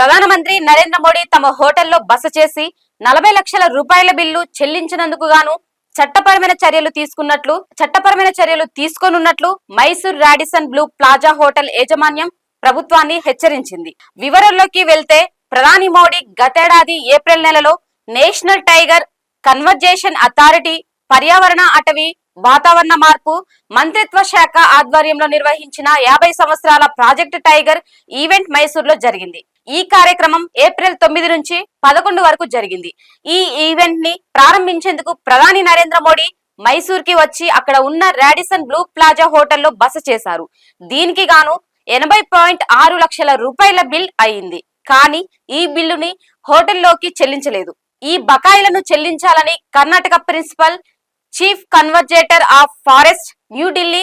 ప్రధానమంత్రి నరేంద్ర మోడీ తమ హోటల్లో బస చేసి నలభై లక్షల రూపాయల బిల్లు చెల్లించినందుకు గాను చట్టపరమైన చర్యలు తీసుకున్నట్లు చట్టపరమైన చర్యలు తీసుకోనున్నట్లు Mysore Radisson Blu Plaza hotel యాజమాన్యం ప్రభుత్వాన్ని హెచ్చరించింది. వివరాల్లోకి వెళ్తే ప్రధాని మోడీ గతేడాది ఏప్రిల్ నెలలో నేషనల్ టైగర్ కన్వర్జేషన్ అథారిటీ పర్యావరణ అటవీ వాతావరణ మార్పు మంత్రిత్వ శాఖ ఆధ్వర్యంలో నిర్వహించిన యాభై సంవత్సరాల ప్రాజెక్ట్ టైగర్ ఈవెంట్ మైసూర్లో జరిగింది. ఈ కార్యక్రమం ఏప్రిల్ తొమ్మిది నుంచి పదకొండు వరకు జరిగింది. ఈ ఈవెంట్ని ప్రారంభించేందుకు ప్రధాని నరేంద్ర మోడీ మైసూర్కి వచ్చి అక్కడ ఉన్న రాడిసన్ బ్లూ ప్లాజా హోటల్లో బస చేశారు. దీనికి గాను ఎనభై పాయింట్ ఆరు లక్షల రూపాయల బిల్ అయింది. కానీ ఈ బిల్లుని హోటల్లోకి చెల్లించలేదు. ఈ బకాయిలను చెల్లించాలని Karnataka principal chief conservator of forest New Delhi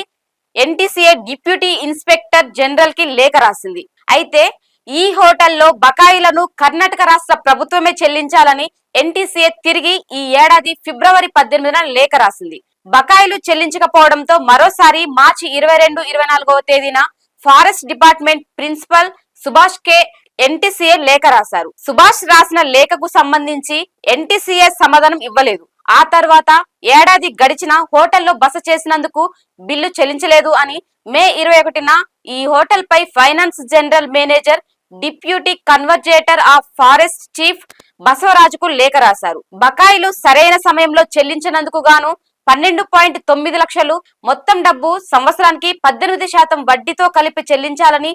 NTCA deputy inspector జనరల్కి లేఖ రాసింది. అయితే ఈ హోటల్లో బకాయిలను కర్ణాటక రాష్ట్ర ప్రభుత్వమే చెల్లించాలని ఎన్టీసీఏ తిరిగి ఈ ఏడాది ఫిబ్రవరి పద్దెనిమిదిన లేఖ రాసింది. బకాయిలు చెల్లించకపోవడంతో మరోసారి మార్చి ఇరవై రెండు ఇరవై నాలుగవ తేదీన forest department principal Subhash K NTCA లేఖ రాశారు. సుభాష్ రాసిన లేఖకు సంబంధించి ఎన్టీసీఏ సమాధానం ఇవ్వలేదు. ఆ తర్వాత ఏడాది గడిచిన హోటల్లో బస చేసినందుకు బిల్లు చెల్లించలేదు అని మే ఇరవై ఒకటిన ఈ hotel pi finance general manager deputy conservator of forest chief బసవరాజుకు లేఖ రాశారు. బకాయిలు సరైన సమయంలో చెల్లించినందుకు గాను పన్నెండు పాయింట్ తొమ్మిది లక్షలు మొత్తం డబ్బు సంవత్సరానికి పద్దెనిమిది శాతం వడ్డీతో కలిపి చెల్లించాలని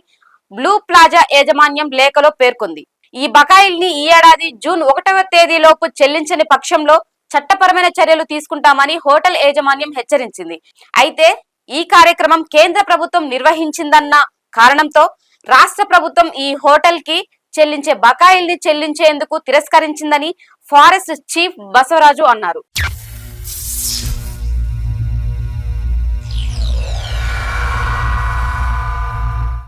బ్లూ ప్లాజా యాజమాన్యం లేఖలో పేర్కొంది. ఈ బకాయిల్ని ఈ ఏడాది జూన్ ఒకటవ తేదీలోపు చెల్లించని పక్షంలో చట్టపరమైన చర్యలు తీసుకుంటామని హోటల్ యాజమాన్యం హెచ్చరించింది. అయితే ఈ కార్యక్రమం కేంద్ర ప్రభుత్వం నిర్వహించిందన్న కారణంతో రాష్ట్ర ప్రభుత్వం ఈ హోటల్కి చెల్లించే బకాయిల్ని చెల్లించేందుకు తిరస్కరించిందని ఫారెస్ట్ చీఫ్ బసవరాజు అన్నారు.